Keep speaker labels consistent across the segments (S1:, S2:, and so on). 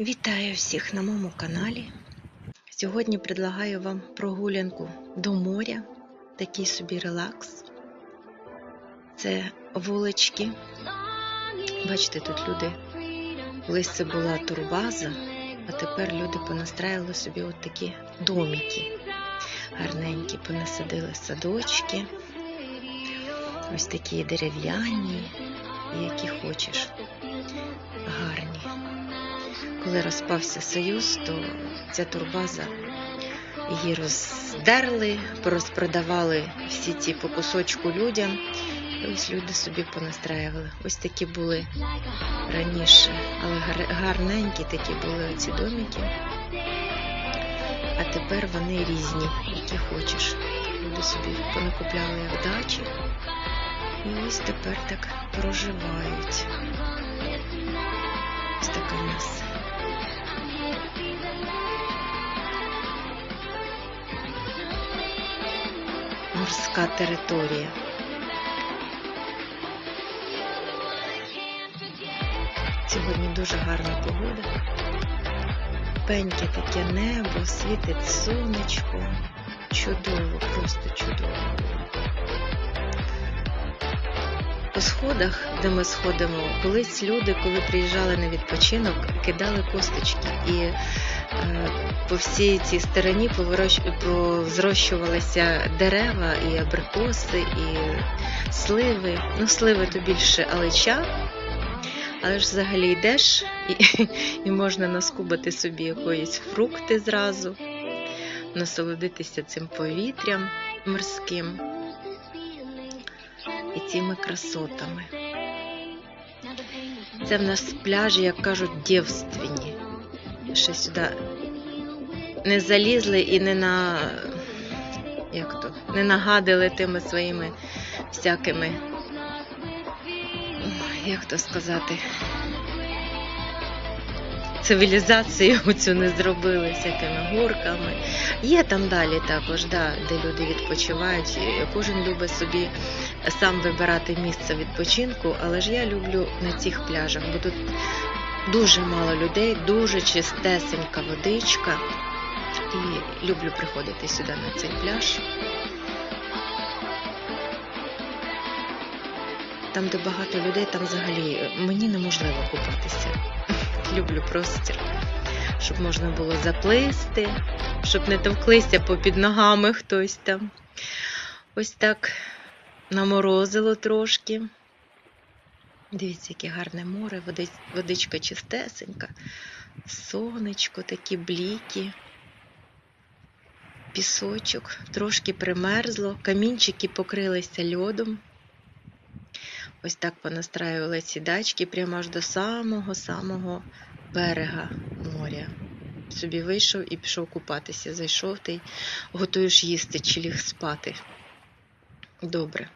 S1: Вітаю всіх на моєму каналі. Сьогодні предлагаю вам прогулянку до моря, такий собі релакс. Це вулички. Бачите, тут люди. Колись це була турбаза, а тепер люди понастраювали собі от такі домики. Гарненькі, понасадили садочки. Ось такі дерев'яні, які хочеш. Гарні. Коли розпався Союз, то ця турбаза її роздерли, порозпродавали всі ці по кусочку людям. І ось люди собі понастраювали. Ось такі були раніше, але гар- гарненькі такі були оці домики. А тепер вони різні, які хочеш. Люди собі понакупляли вдачі. І ось тепер так проживають. Ось така в нас морська територія. Сьогодні дуже гарна погода. Пеньке таке небо, світить сонечко. Чудово, просто чудово. Сходах, де ми сходимо, колись люди, коли приїжджали на відпочинок, кидали косточки. І е, по всій цій стороні позрощувалися дерева, і абрикоси, і сливи. Ну, сливи то більше алича, але ж взагалі йдеш і, і можна наскубати собі якоїсь фрукти зразу, насолодитися цим повітрям морським і цими красотами. Це в нас пляжі, як кажуть, дівственні. Ще сюди не залізли і не на як то, не нагадили тими своїми всякими, як то сказати, цивілізацію цю не зробили всякими горками. Є там далі також, да, де люди відпочивають. Кожен любить собі сам вибирати місце відпочинку, але ж я люблю на цих пляжах, бо тут дуже мало людей, дуже чистесенька водичка. І люблю приходити сюди на цей пляж. Там, де багато людей, там взагалі мені неможливо купатися. Люблю простір, щоб можна було заплисти, щоб не товклися попід ногами хтось там. Ось так наморозило трошки. Дивіться, яке гарне море, водичка чистесенька, сонечко, такі бліки, пісочок, трошки примерзло, камінчики покрилися льодом. Ось так понастраювали ці дачки прямо аж до самого-самого берега моря. Собі вийшов і пішов купатися. Зайшов ти готуєш їсти чи ліг спати. Добре.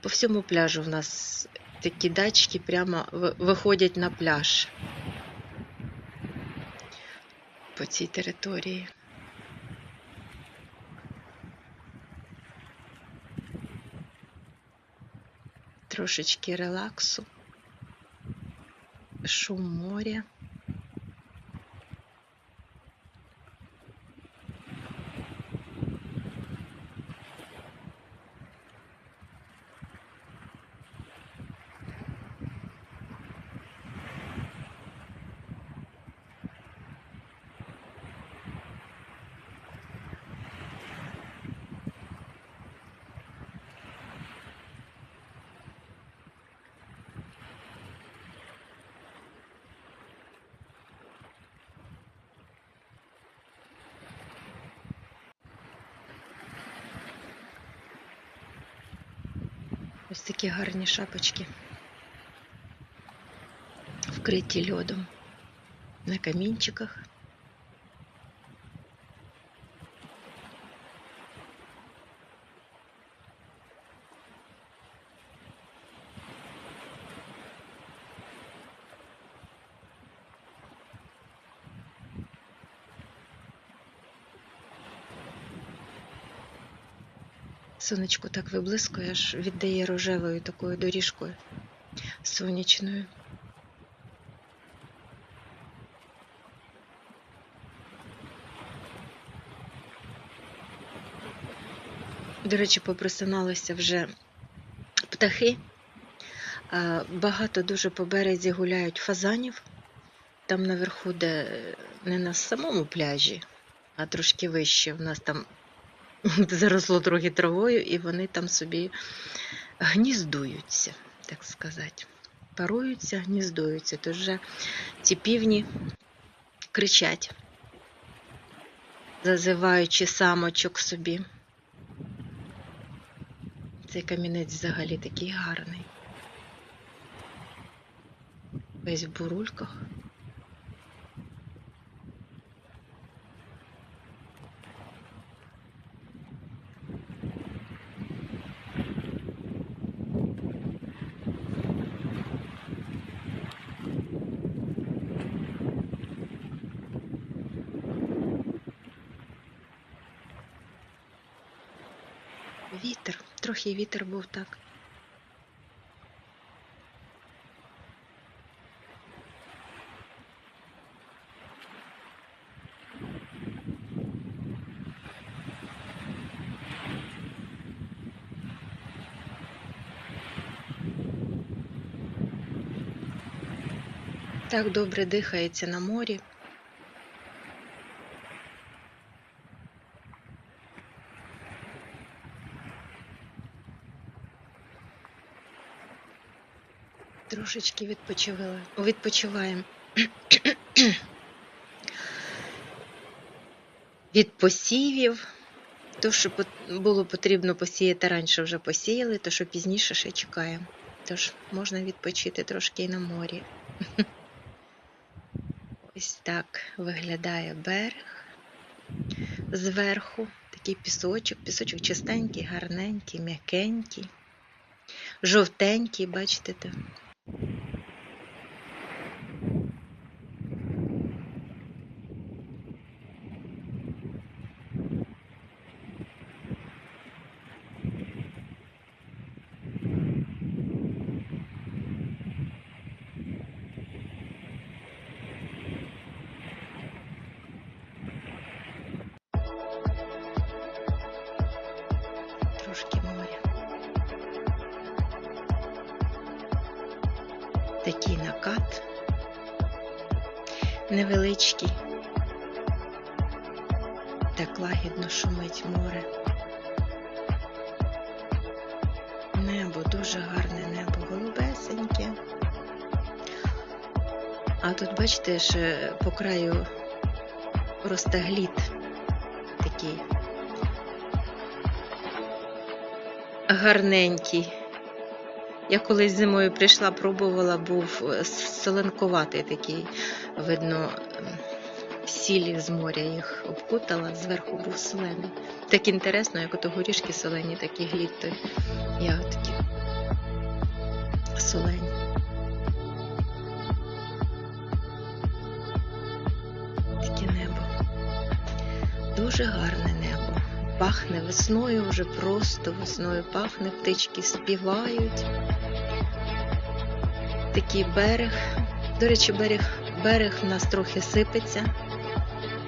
S1: По всьому пляжу в нас такі дачки прямо виходять на пляж по цій території. Трошечки релаксу, шум моря. Ось такі гарні шапочки, вкриті льодом на камінчиках. Сонечко так виблискує, аж віддає рожевою такою доріжкою сонячною. До речі, попросиналися вже птахи. Багато дуже по березі гуляють фазанів. Там наверху, де не на самому пляжі, а трошки вище. У нас там заросло трохи травою, і вони там собі гніздуються, так сказати. Паруються, гніздуються. Тож вже ці півні кричать, зазиваючи самочок собі. Цей камінець взагалі такий гарний. Весь в бурульках. Вітер, трохи вітер був так. Так добре дихається на морі. Трошечки відпочивали. Відпочиваємо. Від посівів. То, що було потрібно посіяти раніше, вже посіяли, то що пізніше ще чекаємо. Тож можна відпочити трошки і на морі. Ось так виглядає берег. Зверху такий пісочок. Пісочок чистенький, гарненький, м'якенький, жовтенький, бачите там. Невеличкий. Так лагідно шумить море. Небо, дуже гарне небо, голубесеньке. А тут, бачите, ще по краю росте глід такий гарненький. Я колись зимою прийшла, пробувала, був е, соленкуватий такий, видно, сілі з моря їх обкутала, зверху був солений. Так інтересно, як ото горішки солені, такі глід, то ягодки солені. Таке небо. Дуже гарне небо. Пахне весною, вже просто весною пахне, птички співають. Такий берег. До речі, берег, берег в нас трохи сипеться.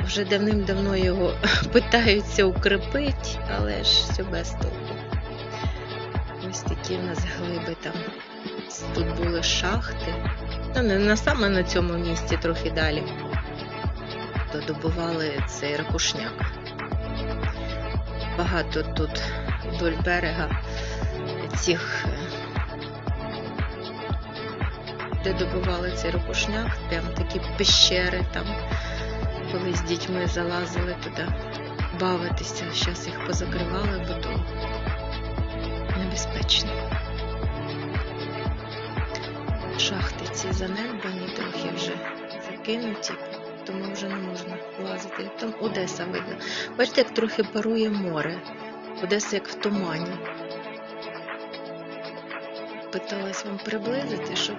S1: Вже давним-давно його питаються укріпити, але ж все без толку. Ось такі в нас глиби там. Тут були шахти. Ну, не на саме на цьому місці, трохи далі. То добували цей ракушняк багато тут вдоль берега цих, е, де добували цей ракушняк, прям такі пещери там, коли з дітьми залазили туди бавитися. Зараз їх позакривали, бо то небезпечно. Шахти ці занедбані, трохи вже закинуті тому вже не можна лазити. Там Одеса видно. Бачите, як трохи парує море. Одеса як в тумані. Питалась вам приблизити, щоб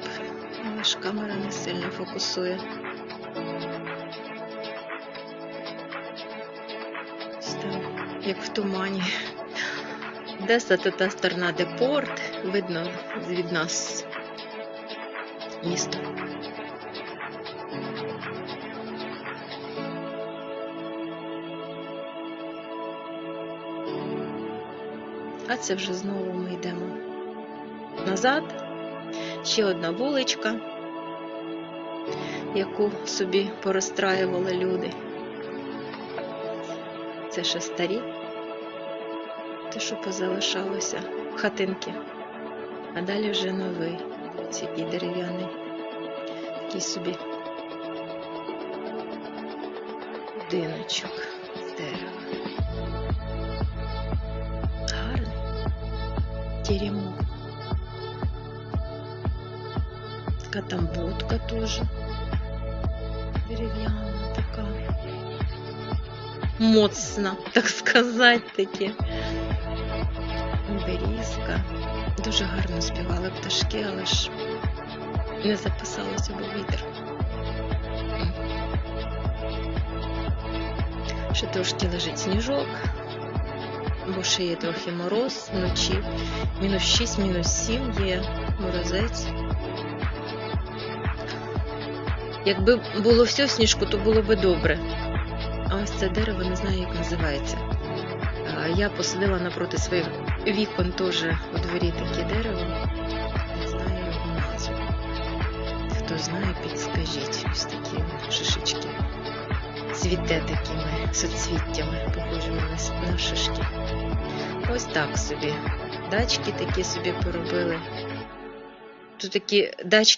S1: ж камера не сильно фокусує. Як в тумані. Одеса то та сторона, де порт, видно від нас місто. Це вже знову ми йдемо назад. Ще одна вуличка, яку собі порозстраювали люди. Це ще старі, те, що позалишалося, хатинки. А далі вже новий, ось який дерев'яний, такий собі будиночок з дерева. Така там будка теж дерев'яна така. Моцна, так сказати таке. Берізка. Дуже гарно співали пташки, але ж не записалося, бо вітер. Ще трошки лежить сніжок, бо ще є трохи мороз вночі. Мінус 6, мінус 7 є морозець. Якби було все в сніжку, то було би добре. А ось це дерево не знаю, як називається. Я посадила напроти своїх вікон теж у дворі таке дерево. Не знаю його назву. Хто знає, підскажіть. Ось такі шишечки. Цвіте такими соцвіттями, похожими на, шишки. Ось так собі. Дачки такі собі поробили. Тут такі дачки